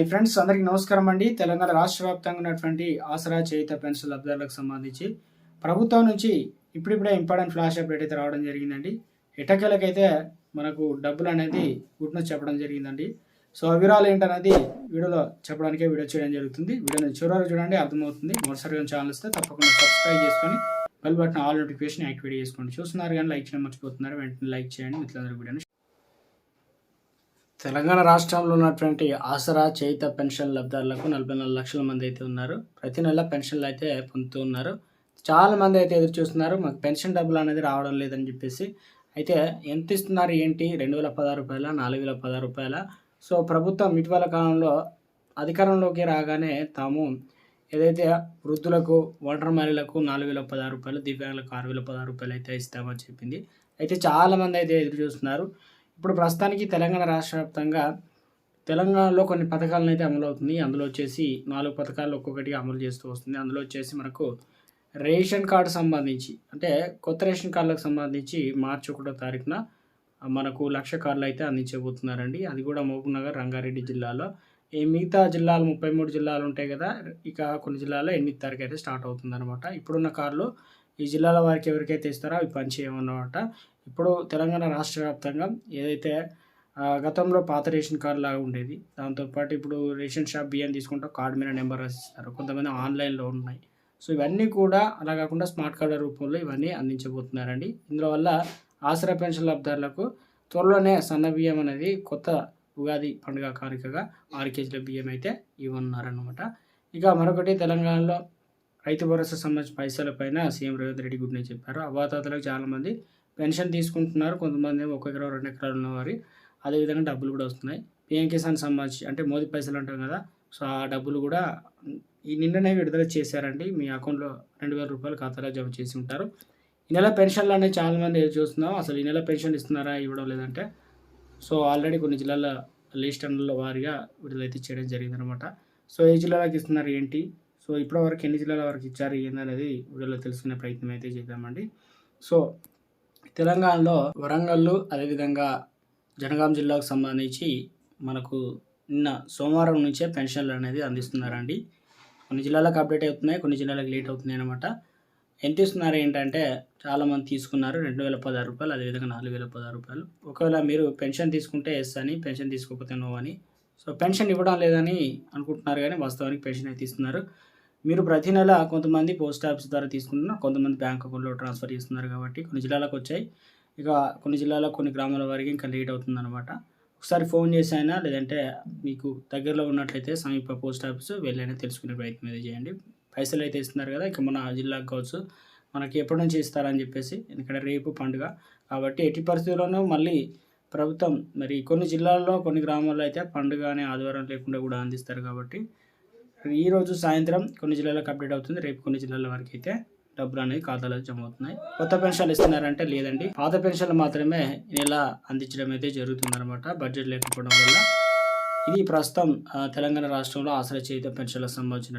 Friends అందరికీ నమస్కారం అండి. తెలంగాణ రాష్ట్ర వ్యాప్తంగా ఉన్నటువంటి ఆసరా చేయుత పెన్షన్ లబ్ధారులకు సంబంధించి ప్రభుత్వం నుంచి ఇప్పుడిప్పుడే ఇంపార్టెంట్ ఫ్లాష్ అప్డేట్ అయితే రావడం జరిగిందండి. ఎటకెలకైతే మనకు డబ్బులు అనేది గుట్ను చెప్పడం జరిగిందండి. సో వివరాలు ఏంటనేది వీడియోలో చెప్పడానికే వీడియో చేయడం జరుగుతుంది. వీడియోని చివరి చూడండి అర్థమవుతుంది. మొదటిసారిగా ఛానల్ ఇస్తే తప్పకుండా సబ్స్క్రైబ్ చేసుకొని bell button all notification activate చేసుకోండి. చూస్తున్నారు కానీ లైక్ చేయడం మర్చిపోతున్నారు. వెంటనే లైక్ చేయండి. మిత్రులందరూ వీడియోని తెలంగాణ రాష్ట్రంలో ఉన్నటువంటి ఆసరా చేయిత పెన్షన్ లబ్ధారులకు నలభై నాలుగు లక్షల మంది అయితే ఉన్నారు. ప్రతి నెల పెన్షన్లు అయితే పొందుతూ ఉన్నారు. చాలా మంది అయితే ఎదురు చూస్తున్నారు. మాకు పెన్షన్ డబ్బులు అనేది రావడం లేదని చెప్పేసి. అయితే ఎంత ఇస్తున్నారు ఏంటి? రెండు వేల పదహారు రూపాయల? నాలుగు వేల పదహారు రూపాయల? సో ప్రభుత్వం ఇటీవల కాలంలో అధికారంలోకి రాగానే తాము ఏదైతే వృద్ధులకు ఓటర్ మహిళలకు నాలుగు వేల పదహారు రూపాయలు దివ్యాంగులకు ఆరు వేల పదహారు రూపాయలు అయితే ఇస్తామని చెప్పింది. అయితే చాలామంది అయితే ఎదురు చూస్తున్నారు. ఇప్పుడు ప్రస్తుతానికి తెలంగాణ రాష్ట్ర వ్యాప్తంగా తెలంగాణలో కొన్ని పథకాలను అయితే అమలు అవుతుంది అందులో వచ్చేసి నాలుగు పథకాలు ఒక్కొక్కటిగా అమలు చేస్తూ వస్తుంది అందులో వచ్చేసి మనకు రేషన్ కార్డు సంబంధించి అంటే కొత్త రేషన్ కార్డులకు సంబంధించి మార్చి ఒకటో తారీఖున మనకు లక్ష కార్డులు అయితే అందించబోతున్నారండి. అది కూడా మహబూబ్నగర్ రంగారెడ్డి జిల్లాలో. ఈ మిగతా జిల్లాలు ముప్పై మూడు జిల్లాలు ఉంటాయి కదా ఇక కొన్ని జిల్లాలో ఎనిమిది తారీఖు అయితే స్టార్ట్ అవుతుంది అనమాట ఇప్పుడున్న కార్లు ఈ జిల్లాల వారికి ఎవరికైతే ఇస్తారో అవి పనిచేయమన్నమాట ఇప్పుడు తెలంగాణ రాష్ట్ర వ్యాప్తంగా ఏదైతే గతంలో పాత రేషన్ కార్డు లాగా ఉండేది దాంతోపాటు ఇప్పుడు రేషన్ షాప్ బియ్యం తీసుకుంటే కార్డు మీద నెంబర్ రాసిస్తారు. కొంతమంది ఆన్లైన్లో ఉన్నాయి. సో ఇవన్నీ కూడా అలా కాకుండా స్మార్ట్ కార్డుల రూపంలో ఇవన్నీ అందించబోతున్నారండి. ఇందులో వల్ల ఆసరా పెన్షన్ లబ్ధారులకు త్వరలోనే సన్న బియ్యం అనేది కొత్త ఉగాది పండుగ కానుకగా ఆరు కేజీల బియ్యం అయితే ఇవ్వన్నారనమాట ఇక మరొకటి తెలంగాణలో రైతు భరోసా సంబంధించిన పైసల పైన సీఎం రేవంత్ రెడ్డి గుడిని చెప్పారు. అవాతాతలకు చాలామంది పెన్షన్ తీసుకుంటున్నారు కొంతమంది ఏమో ఒక ఎకరా రెండు ఎకరాలు ఉన్నవారి. అదేవిధంగా డబ్బులు కూడా వస్తున్నాయి. పిఎం కిసాన్ సంబంధించి అంటే మోదీ పైసలు అంటాం కదా సో ఆ డబ్బులు కూడా ఈ నిన్ననే విడుదల చేశారండి. మీ అకౌంట్లో రెండు వేల రూపాయలు ఖాతాలో జమ చేసి ఉంటారు. ఈ నెల పెన్షన్లు అనేవి చాలామంది ఏది చూస్తున్నాం. అసలు ఈ నెల పెన్షన్ ఇస్తున్నారా ఇవ్వడం లేదంటే. సో ఆల్రెడీ కొన్ని జిల్లాల లిస్ట్ అందులో వారిగా విడుదలైతే చేయడం జరిగిందనమాట. సో ఏ జిల్లాలకు ఇస్తున్నారు ఏంటి? సో ఇప్పటివరకు ఎన్ని జిల్లాల వరకు ఇచ్చారు ఏందనేది వీడియోలో తెలుసుకునే ప్రయత్నం అయితే చేద్దామండి. సో తెలంగాణలో వరంగల్ అదేవిధంగా జనగాం జిల్లాకు సంబంధించి మనకు నిన్న సోమవారం నుంచే పెన్షన్లు అనేది అందిస్తున్నారండి. కొన్ని జిల్లాలకు అప్డేట్ అవుతున్నాయి కొన్ని జిల్లాలకు లేట్ అవుతున్నాయి అనమాట ఎంత ఇస్తున్నారు ఏంటంటే చాలామంది తీసుకున్నారు రెండు వేల పదహారు రూపాయలు అదేవిధంగా నాలుగు వేల పదహారు రూపాయలు. ఒకవేళ మీరు పెన్షన్ తీసుకుంటే ఎస్ అని పెన్షన్ తీసుకోకపోతే నో అని. సో పెన్షన్ ఇవ్వడం లేదని అనుకుంటున్నారు కానీ వాస్తవానికి పెన్షన్ అయితే ఇస్తున్నారు. మీరు ప్రతి నెల కొంతమంది పోస్ట్ ఆఫీస్ ద్వారా తీసుకుంటున్నారు కొంతమంది బ్యాంక్ అకౌంట్లో ట్రాన్స్ఫర్ చేస్తున్నారు కాబట్టి కొన్ని జిల్లాలకు వచ్చాయి. ఇక కొన్ని జిల్లాలో కొన్ని గ్రామాల వరకు ఇంకా లేట్ అవుతుందన్నమాట. ఒకసారి ఫోన్ చేసైనా లేదంటే మీకు దగ్గరలో ఉన్నట్లయితే సమీప పోస్ట్ ఆఫీస్ వెళ్ళైనా తెలుసుకునే ప్రయత్నం అయితే చేయండి. పైసలు అయితే ఇస్తున్నారు కదా ఇక మన జిల్లాకు కావచ్చు. మనకి ఎప్పటి నుంచి ఇస్తారని చెప్పేసి ఎందుకంటే రేపు పండుగ. కాబట్టి ఎట్టి పరిస్థితుల్లోనూ మళ్ళీ ప్రభుత్వం మరి కొన్ని జిల్లాల్లో కొన్ని గ్రామాల్లో అయితే పండుగ అనే ఆదివారం లేకుండా కూడా అందిస్తారు కాబట్టి ఈ రోజు సాయంత్రం కొన్ని జిల్లాలకు అప్డేట్ అవుతుంది. రేపు కొన్ని జిల్లాల వరకు అయితే డబ్బులు అనేవి ఖాతాలో జమ అవుతున్నాయి. కొత్త పెన్షన్లు ఇస్తున్నారంటే లేదండి. పాత పెన్షన్లు మాత్రమే ఈ నెల అందించడం అయితే జరుగుతుందన్నమాట. బడ్జెట్ లేకపోవడం వల్ల ఇది ప్రస్తుతం ఆ, తెలంగాణ రాష్ట్రంలో ఆశ్రయ చేత పెన్షన్లకు సంబంధించిన